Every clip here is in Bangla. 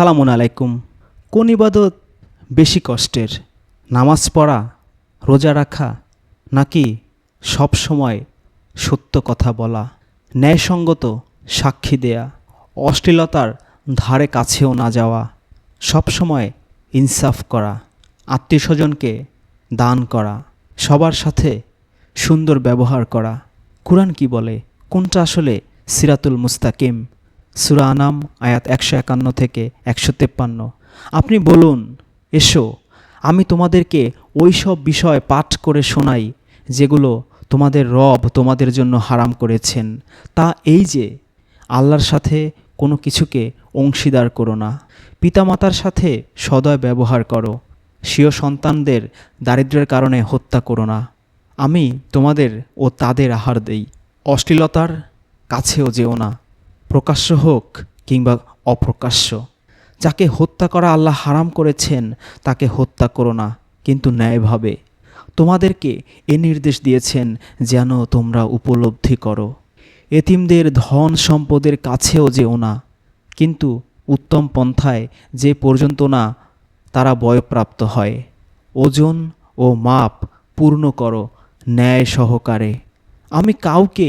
আসসালামু আলাইকুম। কোন ইবাদত বেশি কষ্টের? নামাজ পড়া, রোজা রাখা, নাকি সব সময় সত্য কথা বলা? ন্যায়সঙ্গত সাক্ষী দেয়া, অশ্লীলতার ধারে কাছেও না যাওয়া, সব সময় ইনসাফ করা আত্মীয় স্বজনকে দান করা, সবার সাথে সুন্দর ব্যবহার করা। কোরআন কি বলে? কোনটা আসলে সিরাতুল মুস্তাকিম? সুরা আনাম, আয়াত একশো একান্ন থেকে একশো তেপ্পান্ন। আপনি বলুন, এসো, আমি তোমাদেরকে ওই সব বিষয় পাঠ করে শোনাই, যেগুলো তোমাদের রব তোমাদের জন্য হারাম করেছেন। তা এই যে, আল্লাহর সাথে কোনো কিছুকে অংশীদার করো না। পিতামাতার সাথে সদয় ব্যবহার করো। স্বীয় সন্তানদের দারিদ্র্যের কারণে হত্যা করো না। আমি তোমাদের ও তাদের আহার দেই। অশ্লীলতার কাছেও যেও না। প্রকাশ্য হোক কিংবা অপ্রকাশ্য। যাকে হত্যা করা আল্লাহ হারাম করেছেন, তাকে হত্যা করো না, কিন্তু ন্যায়ভাবে। তোমাদেরকে এ নির্দেশ দিয়েছেন যেন তোমরা উপলব্ধি করো। এতিমদের ধন সম্পদের কাছেও যেও না, কিন্তু উত্তম পন্থায় যে পর্যন্ত না, তারা বয়প্রাপ্ত হয়। ওজন ও মাপ পূর্ণ করো, ন্যায় সহকারে। আমি কাউকে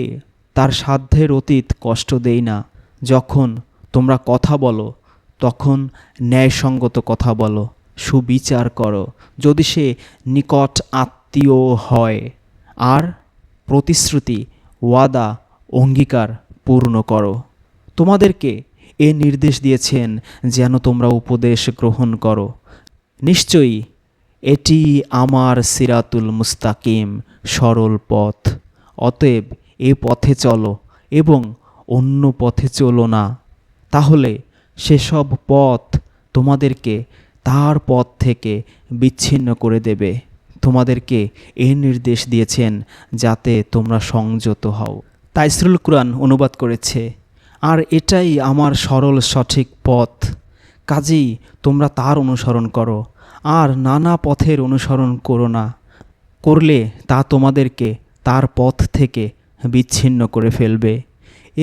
তার সাধ্যের অতীত কষ্ট দেই না। যখন তোমরা কথা বলো, তখন ন্যায়সঙ্গত কথা বলো, সুবিচার করো। যদি সে নিকট আত্মীয় হয়, আর প্রতিশ্রুতি, ওয়াদা, অঙ্গীকার পূর্ণ করো। তোমাদেরকে এ নির্দেশ দিয়েছেন যেন তোমরা উপদেশ গ্রহণ করো। নিশ্চয়ই এটি আমার সিরাতুল মুস্তাকিম সরল পথ। অতএব এ পথে চলো এবং অন্য পথে চলো না। তাহলে সেসব পথ তোমাদেরকে তার পথ থেকে বিচ্ছিন্ন করে দেবে। তোমাদেরকে এ নির্দেশ দিয়েছেন যাতে তোমরা সংযত হও। তাইসরুল কুরআন অনুবাদ করেছে, আর এটাই আমার সরল সঠিক পথ। কাজেই তোমরা তার অনুসরণ করো, আর নানা পথের অনুসরণ করো না। করলে তা তোমাদেরকে তার পথ থেকে বিচ্ছিন্ন করে ফেলবে।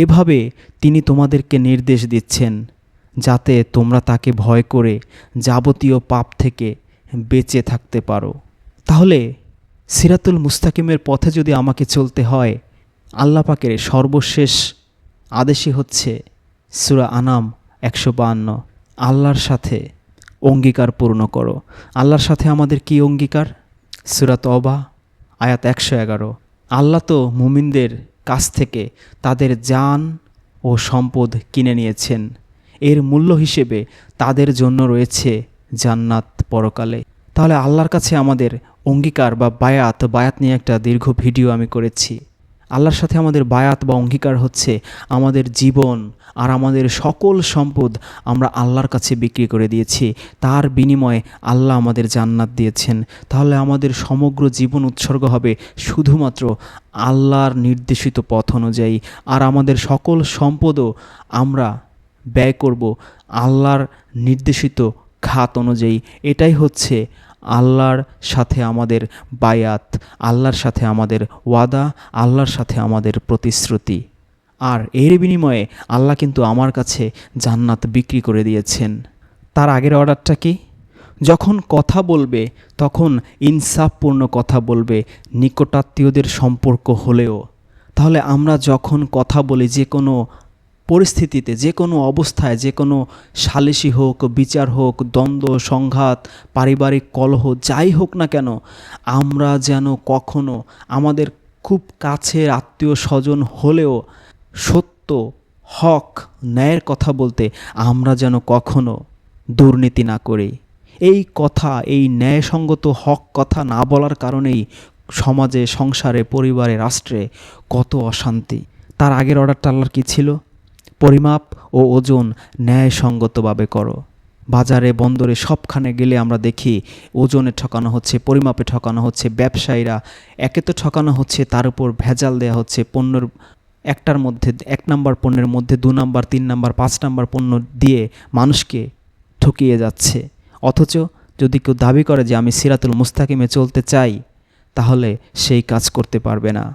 এভাবে তিনি তোমাদেরকে নির্দেশ দিচ্ছেন, যাতে তোমরা তাকে ভয় করে যাবতীয় পাপ থেকে বেঁচে থাকতে পারো। তাহলে সিরাতুল মুস্তাকিমের পথে যদি আমাকে চলতে হয়, আল্লাহ পাকের সর্বশেষ আদেশই হচ্ছে সুরা আনাম একশো বাহান্ন, আল্লাহর সাথে অঙ্গীকার পূর্ণ করো। আল্লাহর সাথে আমাদের কি অঙ্গীকার? সুরাত অবা আয়াত একশো এগারো। আল্লাহ তো মুমিনদের কাছ থেকে তাদের যান ও সম্পদ কিনে নিয়েছেন। এর মূল্য হিসেবে তাদের জন্য রয়েছে জান্নাত পরকালে। তাহলে আল্লাহর কাছে আমাদের অঙ্গীকার বা বায়াত বায়াত নিয়ে একটা দীর্ঘ ভিডিও আমি করেছি। আল্লাহর সাথে আমাদের বায়াত বা অঙ্গীকার হচ্ছে আমাদের জীবন আর আমাদের সকল সম্পদ আমরা আল্লাহর কাছে বিক্রি করে দিয়েছি। তার বিনিময়ে আল্লাহ আমাদের জান্নাত দিয়েছেন। তাহলে আমাদের সমগ্র জীবন উৎসর্গ হবে শুধুমাত্র আল্লাহর নির্দেশিত পথ অনুযায়ী। আর আমাদের সকল সম্পদও আমরা ব্যয় করব আল্লাহর নির্দেশিত খাত অনুযায়ী। এটাই হচ্ছে আল্লাহর সাথে আমাদের বায়াত, আল্লাহর সাথে আমাদের ওয়াদা, আল্লাহর সাথে আমাদের প্রতিশ্রুতি। আর এর বিনিময়ে আল্লাহ কিন্তু আমার কাছে জান্নাত বিক্রি করে দিয়েছেন। তার আগের অর্ডারটা কি? যখন কথা বলবে, তখন ইনসাফপূর্ণ কথা বলবে, নিকটাত্মীয়দের সম্পর্ক হলেও। তাহলে আমরা যখন কথা বলি, যে কোনো পরিস্থিতিতে যে কোনো অবস্থায়, যে কোনো সালিসি হোক, বিচার হোক, দ্বন্দ্ব, সংঘাত, পারিবারিক কলহ, যাই হোক না কেন, আমরা যেন কখনো আমাদের খুব কাছের আত্মীয় স্বজন হলেও সত্য, হক, ন্যায়ের কথা বলতে আমরা যেন কখনো দুর্নীতি না করি। এই কথা, এই ন্যায়সঙ্গত হক কথা না বলার কারণেই সমাজে, সংসারে, পরিবারে, রাষ্ট্রে কত অশান্তি। তার আগের অর্ডারটা আল্লাহর কী ছিল? পরিমাপ ও ওজন ন্যায়সঙ্গতভাবে করো। বাজারে, বন্দরে সবখানে গেলে আমরা দেখি ওজনে ঠকানো হচ্ছে, পরিমাপে ঠকানো হচ্ছে, ব্যবসায়ীরা একে তো ঠকানো হচ্ছে, তার উপর ভেজাল দেওয়া হচ্ছে, পণ্যের একটার মধ্যে, এক নাম্বার পণ্যের মধ্যে, দু নাম্বার, তিন নাম্বার, পাঁচ নাম্বার পণ্য দিয়ে মানুষকে ঠকিয়ে যাচ্ছে। অথচ যদি কেউ দাবি করে যে আমি সিরাতুল মুস্তাকিমে চলতে চাই, তাহলে সেই কাজ করতে পারবে না।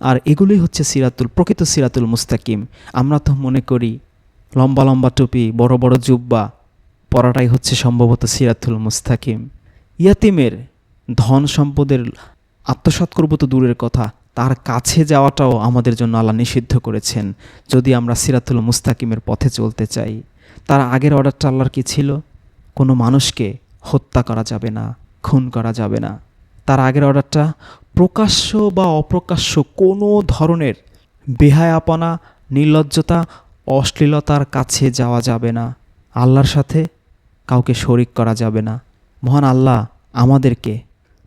আর এগুলোই হচ্ছে সিরাতুল, প্রকৃত সিরাতুল মুস্তাকিম। আমরা তো মনে করি লম্বা লম্বা টুপি, বড় বড় জুব্বা পড়াটাই হচ্ছে সম্ভবত সিরাতুল মুস্তাকিম। ইয়াতিমের ধন সম্পদের আত্মসাৎ করব তো দূরের কথা, তার কাছে যাওয়াটাও আমাদের জন্য আল্লাহ নিষিদ্ধ করেছেন, যদি আমরা সিরাতুল মুস্তাকিমের পথে চলতে চাই। তার আগের অর্ডারটা আল্লাহর কি ছিল? কোনো মানুষকে হত্যা করা যাবে না, খুন করা যাবে না। তার আগের অর্ডারটা প্রকাশ্য বা অপ্রকাশ্য কোনো ধরনের বেহায়াপনা, নির্লজ্জতা, অশ্লীলতার কাছে যাওয়া যাবে না। আল্লাহর সাথে কাউকে শরিক করা যাবে না। মহান আল্লাহ আমাদেরকে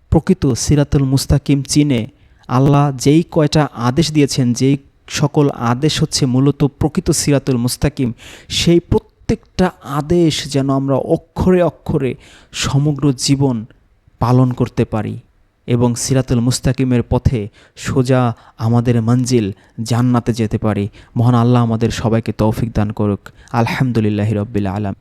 প্রকৃত সিরাতুল মুস্তাকিম চিনে আল্লাহ যেই কয়টা আদেশ দিয়েছেন, যেই সকল আদেশ হচ্ছে মূলত প্রকৃত সিরাতুল মুস্তাকিম, সেই প্রত্যেকটা আদেশ যেন আমরা অক্ষরে অক্ষরে সমগ্র জীবন পালন করতে পারি। এবং সিরাতুল মুস্তাকিমের পথে সোজা আমাদের মঞ্জিল জান্নাতে যেতে পারি। মহান আল্লাহ আমাদের সবাইকে তৌফিক দান করুক। আলহামদুলিল্লাহ রব্বিল আলম